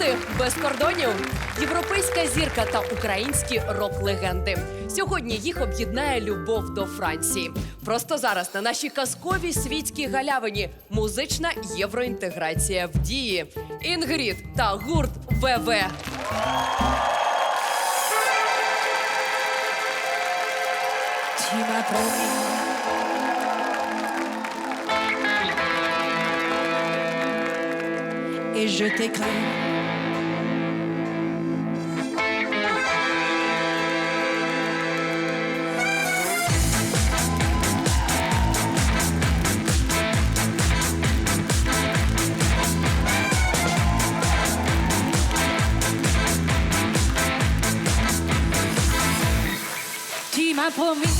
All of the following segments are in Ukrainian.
Гурти без кордонів, європейська зірка та українські рок-легенди. Сьогодні їх об'єднає любов до Франції. Просто зараз на нашій казковій світській галявині музична євроінтеграція в дії. Інгрід та гурт ВВ. et je t'écris pull me.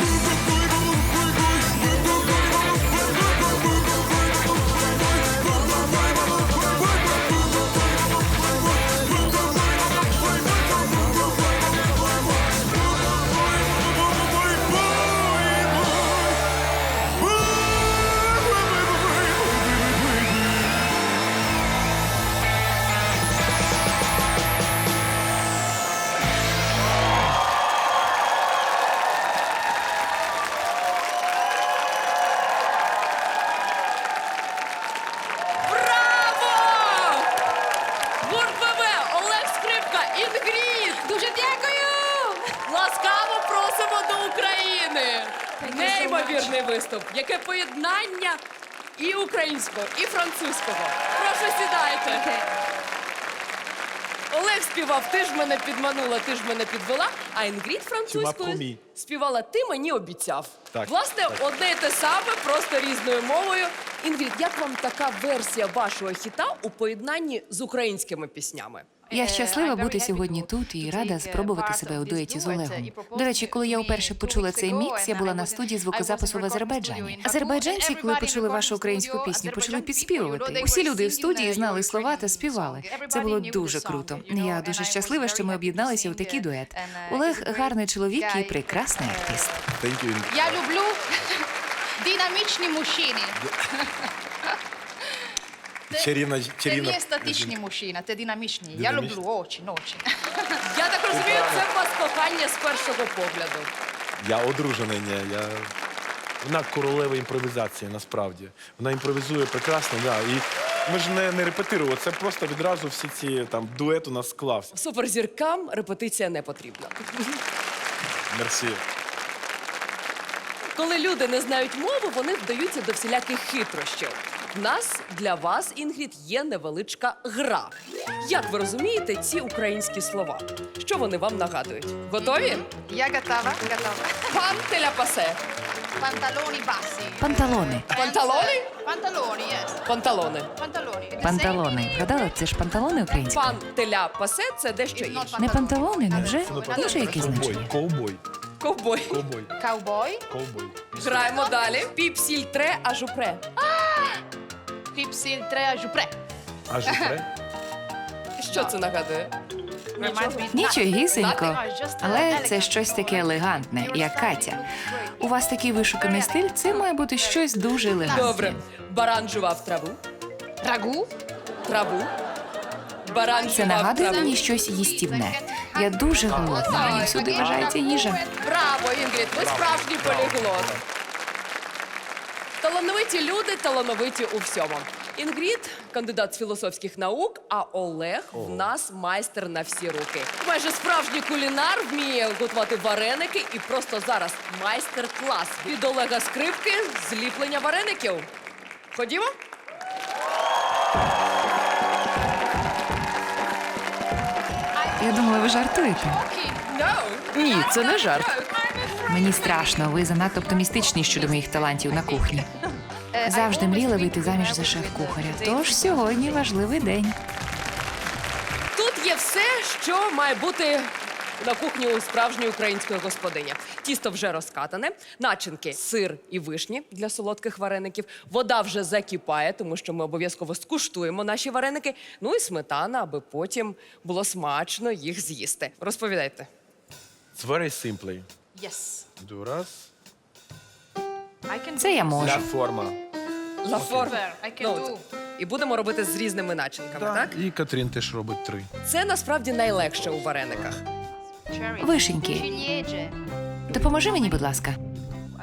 Move it, move it. знання і українського, і французького. Прошу сідайте. Олег співав, ти ж мене підманула, ти ж мене підвела. А Інгрід французькою співала Ти мені обіцяв. Так, Власне, так. одне й те саме, просто різною мовою. Інгрід, як вам така версія вашого хіта у поєднанні з українськими піснями? Я щаслива бути сьогодні тут і рада спробувати себе у дуеті з Олегом. До речі, коли я вперше почула цей мікс, я була на студії звукозапису в Азербайджані. Азербайджанці, коли почули вашу українську пісню, почали підспівувати. Усі люди в студії знали слова та співали. Це було дуже круто. Я дуже щаслива, що ми об'єдналися у такий дует. Олег гарний чоловік і прекрасний артист. Я люблю динамічні мужчини. Чарівна, Це чарівна. не статичні мужчини, це динамічні. Я люблю очень, очень. Я так розумію, це у вас кохання з першого погляду. Я одружений, ні, я... Вона королева імпровізації, насправді. Вона імпровізує прекрасно, да. І ми ж не, не репетирували, це просто відразу всі ці там дует у нас склався. Суперзіркам репетиція не потрібна. Мерсі. Коли люди не знають мову, вони вдаються до всіляких хитрощів. В нас для вас, Інгрід, є невеличка гра. Як ви розумієте ці українські слова? Що вони вам нагадують? Готові? Я готова, готова. Пан теляпасе. Панталони басі. Панталони. Панталони? Панталони, yes. Панталони. Панталони. Панталони. Вгадала, це ж панталони українські. Пан теляпасе це дещо інше. Не панталони, невже? Ну, Інше яке значення? Ковбой. Ковбой. Ковбой. Ковбой. Граємо далі. Піпсільтре ажупре. Піпсіль треа жупре. А жупре? Що це нагадує? Нічогісенько. Але це щось таке елегантне, як Катя. У вас такий вишуканий стиль, це має бути щось дуже елегантне. Добре. Баран жував траву. Рагу. Траву. Баран Це жував нагадує траву. мені щось їстівне. Я дуже голодна, мені всюди вважається їжа. Браво, Інгрід, ви справжній поліглот. Талановиті люди, талановиті у всьому. Інгрід кандидат з філософських наук, а Олег в нас майстер на всі руки. Майже справжній кулінар вміє готувати вареники і просто зараз майстер-клас від Олега Скрипки зліплення вареників. Ходімо? Я думала, ви жартуєте. Ні, це не жарт. Мені страшно, ви занадто оптимістичні щодо моїх талантів на кухні. Завжди мріяла вийти заміж за шеф-кухаря. Тож сьогодні важливий день. Тут є все, що має бути на кухні у справжньої української господині. Тісто вже розкатане, начинки, сир і вишні для солодких вареників. Вода вже закипає, тому що ми обов'язково скуштуємо наші вареники. Ну і сметана, аби потім було смачно їх з'їсти. Розповідайте. It's very simply. Yes. Do раз. Це я можу. Форма. La forma. I can Ну, do. І будемо робити з різними начинками, так? І Катрін теж робить три. Це насправді найлегше у варениках. Вишеньки, допоможи мені, будь ласка.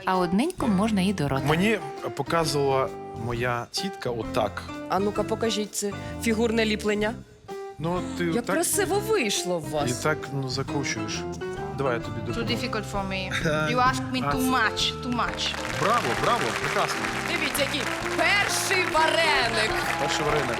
А одненько можна і до рота. Мені показувала моя тітка отак. А ну-ка, покажіть це фігурне ліплення. Ну, ти Як так красиво вийшло в і так ну, закручуєш. Давай я тобі Too допоможу. difficult for me. You ask me too much, too much. Браво, браво, прекрасно. Дивіться, який перший вареник. Перший вареник.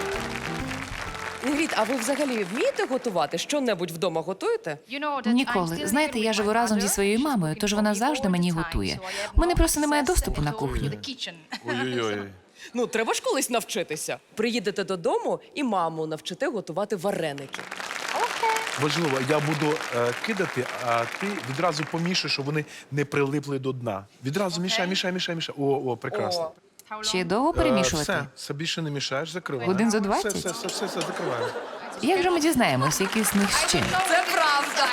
Інгрід, а ви взагалі вмієте готувати? Що-небудь вдома готуєте? You know that I'm Ніколи. still Знаєте, living я with живу my разом зі mother. своєю мамою, тож вона завжди мені time, готує. so I have У мене no просто немає access доступу на to кухню. the kitchen. Ой-ой-ой. Ну, треба ж колись навчитися. Приїдете додому і маму навчите готувати вареники. Важливо, я буду е, кидати, а ти відразу помішай, щоб вони не прилипли до дна. Відразу мішай, мішай, мішай, мішай. О, о, прекрасно. Ще довго Е, перемішувати? все, все більше не мішаєш, закривай. Годин за Все, 20? все, все, все, все, закриваємо. Як же ми дізнаємось, який з них чим? Це правда.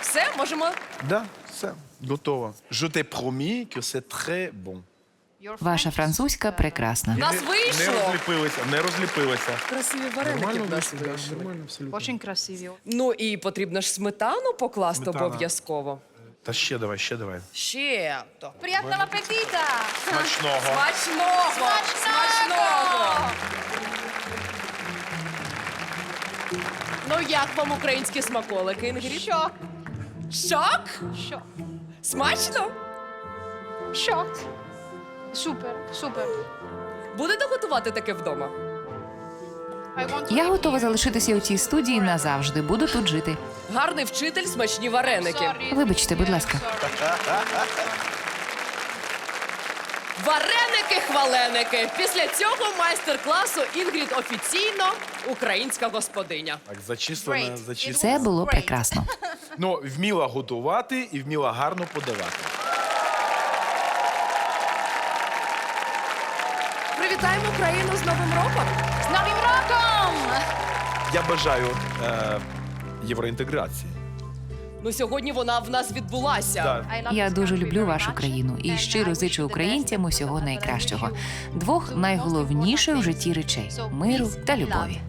Все, можемо. Да, все, готово. Je t'ai promis que c'est très bon. Ваша французька прекрасна. Нас Не- Не вийшло. розліпилися, не розліпилися. Красиві вареники в нас вийшли. Очень красиві. Ну і потрібно ж сметану покласти Сметана. обов'язково. Та ще давай, ще давай. Ще то. Приятного апетита! Смачного. Смачного! Смачного! Ну як вам українські смаколики, Інгрід? Шок! Шок? Шок! Смачно? Шок! Супер, супер. Будете готувати таке вдома? Я готова залишитися у цій студії назавжди. Буду тут жити. Гарний вчитель, смачні вареники. Вибачте, будь ласка. Вареники-хваленики. Після цього майстер-класу Інгрід офіційно українська господиня. Так, зачислена, Great. зачислена. Це було прекрасно. Ну, вміла готувати і вміла гарно подавати. Привітаємо Україну з Новим роком! З Новим роком! Я бажаю е, євроінтеграції. Ну сьогодні вона в нас відбулася. Я дуже люблю вашу країну і щиро зичу українцям усього найкращого. Двох найголовніших в житті речей миру та любові.